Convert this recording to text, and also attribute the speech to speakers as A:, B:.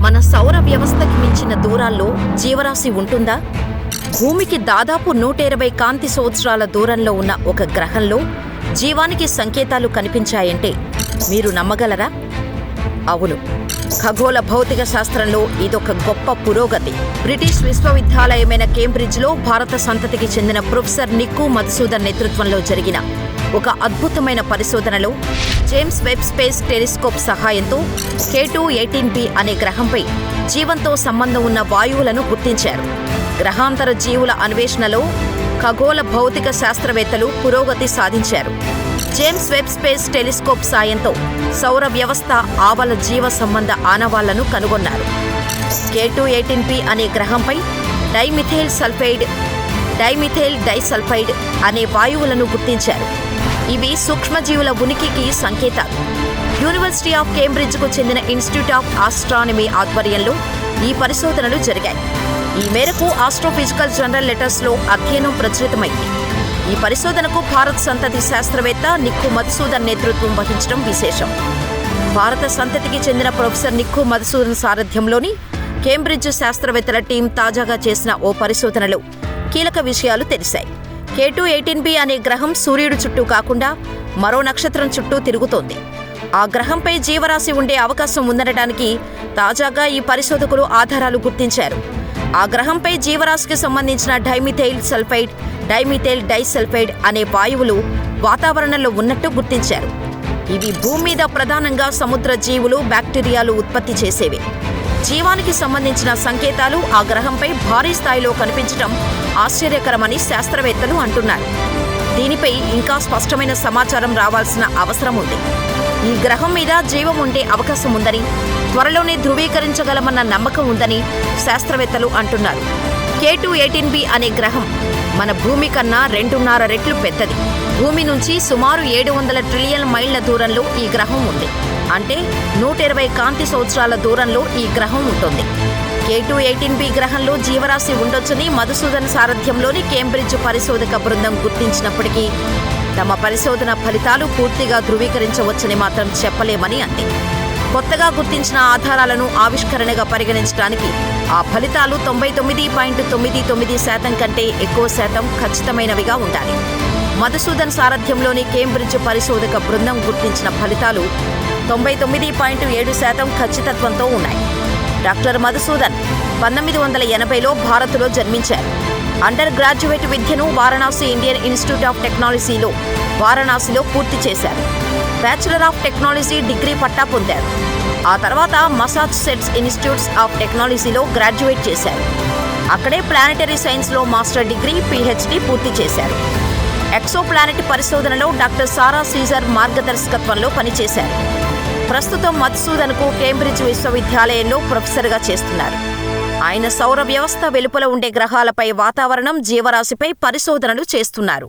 A: మన సౌర వ్యవస్థకి మించిన దూరాల్లో జీవరాశి ఉంటుందా? భూమికి దాదాపు నూట ఇరవై కాంతి సంవత్సరాల దూరంలో ఉన్న ఒక గ్రహంలో జీవానికి సంకేతాలు కనిపించాయంటే మీరు నమ్మగలరా? అవును. ఖగోళ భౌతిక శాస్త్రంలో ఇదొక గొప్ప పురోగతి. బ్రిటిష్ విశ్వవిద్యాలయమైన కేంబ్రిడ్జ్లో భారత సంతతికి చెందిన ప్రొఫెసర్ నిక్కు మధుసూదన్ నేతృత్వంలో జరిగిన ఒక అద్భుతమైన పరిశోధనలో జేమ్స్ వెబ్ స్పేస్ టెలిస్కోప్ సహాయంతో కే టూ ఎయిటీన్ బి అనే గ్రహంపై జీవంతో సంబంధం ఉన్న వాయువులను గుర్తించారు. గ్రహాంతర జీవుల అన్వేషణలో ఖగోళ భౌతిక శాస్త్రవేత్తలు పురోగతి సాధించారు. జేమ్స్ వెబ్ స్పేస్ టెలిస్కోప్ సాయంతో సౌర వ్యవస్థ ఆవల జీవ సంబంధ ఆనవాళ్ళను కనుగొన్నారు. కే టూ ఎయిటీన్ పి అనే గ్రహంపై డైమిథైల్ సల్ఫైడ్ డైమిథైల్ డైసల్ఫైడ్ అనే వాయువులను గుర్తించారు. ఇవి సూక్ష్మజీవుల ఉనికికి సంకేతాలు యూనివర్సిటీ ఆఫ్ కేంబ్రిడ్జ్కు చెందిన ఇన్స్టిట్యూట్ ఆఫ్ ఆస్ట్రానమీ ఆధ్వర్యంలో ఈ పరిశోధనలు జరిగాయి. ఈ మేరకు ఆస్ట్రోఫిజికల్ జనరల్ లెటర్స్లో అధ్యయనం ప్రచురితమైంది. ఈ పరిశోధనకు భారత్ సంతతి శాస్త్రవేత్త నిక్కు మధుసూదన్ నేతృత్వం వహించడం విశేషం. భారత సంతతికి చెందిన ప్రొఫెసర్ నిక్కు మధుసూదన్ సారథ్యంలోని కేంబ్రిడ్జ్ శాస్త్రవేత్తల టీం తాజాగా చేసిన ఓ పరిశోధనలో కీలక విషయాలు తెలిసాయి కే టూ ఎయిటీన్ బి అనే గ్రహం సూర్యుడు చుట్టూ కాకుండా మరో నక్షత్రం చుట్టూ తిరుగుతోంది. ఆ గ్రహంపై జీవరాశి ఉండే అవకాశం ఉందనడానికి తాజాగా ఈ పరిశోధకులు ఆధారాలు గుర్తించారు. ఆ గ్రహంపై జీవరాశికి సంబంధించిన డైమిథైల్ సల్ఫైడ్ డైమిథైల్ డైసల్ఫైడ్ అనే వాయువులు వాతావరణంలో ఉన్నట్టు గుర్తించారు. ఇవి భూమి మీద ప్రధానంగా సముద్ర జీవులు బ్యాక్టీరియాలు ఉత్పత్తి చేసేవి. జీవానికి సంబంధించిన సంకేతాలు ఆ గ్రహంపై భారీ స్థాయిలో కనిపించడం ఆశ్చర్యకరమని శాస్త్రవేత్తలు అంటున్నారు. దీనిపై ఇంకా స్పష్టమైన సమాచారం రావాల్సిన అవసరం ఉంది. ఈ గ్రహం మీద జీవం ఉండే అవకాశం ఉందని త్వరలోనే ధృవీకరించగలమన్న నమ్మకం ఉందని శాస్త్రవేత్తలు అంటున్నారు. కే టూ ఎయిటీన్ బి అనే గ్రహం మన భూమి కన్నా రెండున్నర రెట్లు పెద్దది. భూమి నుంచి సుమారు ఏడు వందల ట్రిలియన్ మైళ్ళ దూరంలో ఈ గ్రహం ఉంది. అంటే నూట ఇరవై కాంతి సంవత్సరాల దూరంలో ఈ గ్రహం ఉంటుంది. కే టూ ఎయిటీన్ బి గ్రహంలో జీవరాశి ఉండొచ్చని మధుసూదన్ సారథ్యంలోని కేంబ్రిడ్జ్ పరిశోధక బృందం గుర్తించినప్పటికీ తమ పరిశోధన ఫలితాలు పూర్తిగా ధృవీకరించవచ్చని మాత్రం చెప్పలేమని అంది. కొత్తగా గుర్తించిన ఆధారాలను ఆవిష్కరణగా పరిగణించడానికి ఆ ఫలితాలు తొంభై తొమ్మిది పాయింట్ తొమ్మిది తొమ్మిది శాతం కంటే ఎక్కువ శాతం ఖచ్చితమైనవిగా ఉండాలి. మధుసూదన్ సారథ్యంలోని కేంబ్రిడ్జ్ పరిశోధక బృందం గుర్తించిన ఫలితాలు తొంభై తొమ్మిది పాయింట్ ఏడు శాతం ఖచ్చితత్వంతో ఉన్నాయి. డాక్టర్ మధుసూదన్ పంతొమ్మిది వందల ఎనభైలో భారత్లో జన్మించారు. అండర్ గ్రాడ్యుయేట్ విద్యను వారణాసి ఇండియన్ ఇన్స్టిట్యూట్ ఆఫ్ టెక్నాలజీలో వారణాసిలో పూర్తి చేశారు. బ్యాచులర్ ఆఫ్ టెక్నాలజీ డిగ్రీ పట్టా పొందారు. ఆ తర్వాత మసాచుసెట్స్ ఇన్స్టిట్యూట్స్ ఆఫ్ టెక్నాలజీలో గ్రాడ్యుయేట్ చేశారు. అక్కడే ప్లానెటరీ సైన్స్లో మాస్టర్ డిగ్రీ పీహెచ్డీ పూర్తి చేశారు. ఎక్సోప్లానెట్ పరిశోధనలో డాక్టర్ సారా సీజర్ మార్గదర్శకత్వంలో పనిచేశారు. ప్రస్తుతం మధుసూదన్కు కేంబ్రిడ్జ్ విశ్వవిద్యాలయంలో ప్రొఫెసర్గా చేస్తున్నారు. ఆయన సౌర వ్యవస్థ వెలుపల ఉండే గ్రహాలపై వాతావరణం జీవరాశిపై పరిశోధనలు చేస్తున్నారు.